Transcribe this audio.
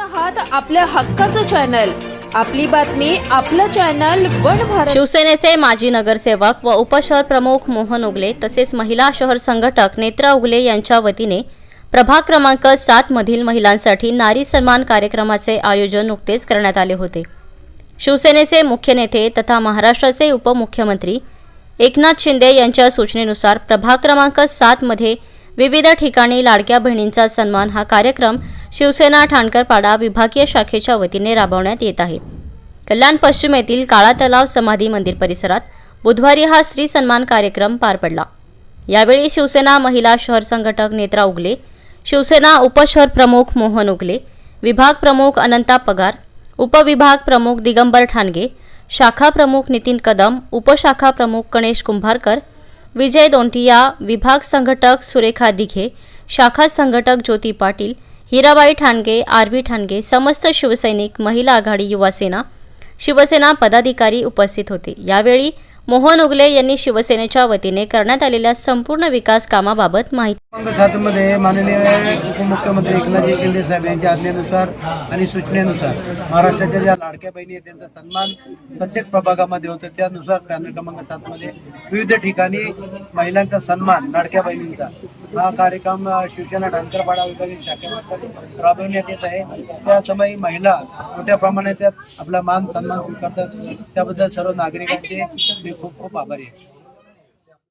आहात आपल्या हक्काचं चॅनल आपली बातमी आपलं चॅनल वन भारत. शिवसेनेचे माजी नगरसेवक व उपशहर प्रमुख मोहन उगले तसेच महिला शहर संघटक नेत्रा उगले यांच्या वतीने प्रभाग क्रमांक सात मधील महिलांसाठी नारी सन्मान कार्यक्रमाचे आयोजन नुकतेच करण्यात आले होते. शिवसेनेचे मुख्य नेते तथा महाराष्ट्राचे उपमुख्यमंत्री एकनाथ शिंदे यांच्या सूचनेनुसार प्रभाग क्रमांक सातमध्ये विविध ठिकाणी लाडक्या बहिणींचा सन्मान हा कार्यक्रम शिवसेना ठाणकरपाडा विभागीय शाखेच्या वतीने राबवण्यात येत आहे. कल्याण पश्चिम येथील काळा तलाव समाधी मंदिर परिसरात बुधवारी हा स्त्री सन्मान कार्यक्रम पार पडला. यावेळी शिवसेना महिला शहर संघटक नेत्रा उगले शिवसेना उपशहर प्रमुख मोहन उगले विभाग प्रमुख अनंता पगार उपविभाग प्रमुख दिगंबर ठाणगे शाखा प्रमुख नितीन कदम उपशाखा प्रमुख गणेश कुंभारकर विजय दोंटिया विभाग संघटक सुरेखा दिघे शाखा संघटक ज्योती पाटील हिराबाई ठाणगे आर व्ही ठाणगे समस्त शिवसैनिक महिला आघाडी युवासेना शिवसेना पदाधिकारी उपस्थित होते. यावेळी मोहन उगले यांनी शिवसेनेच्या वतीने करण्यात आलेल्या संपूर्ण विकास कामाबाबत माहिती सातमध्ये माननीय उपमुख्यमंत्री एकनाथजी शिंदे साहेब यांच्या आज्ञेनुसार आणि सूचनेनुसार महाराष्ट्राच्या ज्या लाडक्या बहिणी आहेत त्यांचा सन्मान प्रत्येक प्रभागामध्ये होतो. त्यानुसार पॅनल क्रमांक सातमध्ये विविध ठिकाणी महिलांचा सन्मान लाडक्या बहिणींचा. हा कार्यक्रम अ, शिवसेना ठाणकरपाडा विभागीय शाखेमार्फत राबवण्यात येत आहे. त्या समयी महिला मोठ्या प्रमाणात त्यात आपला मान सन्मान करतात त्याबद्दल सर्व नागरिकांचे मी खूप खूप आभारी आहे.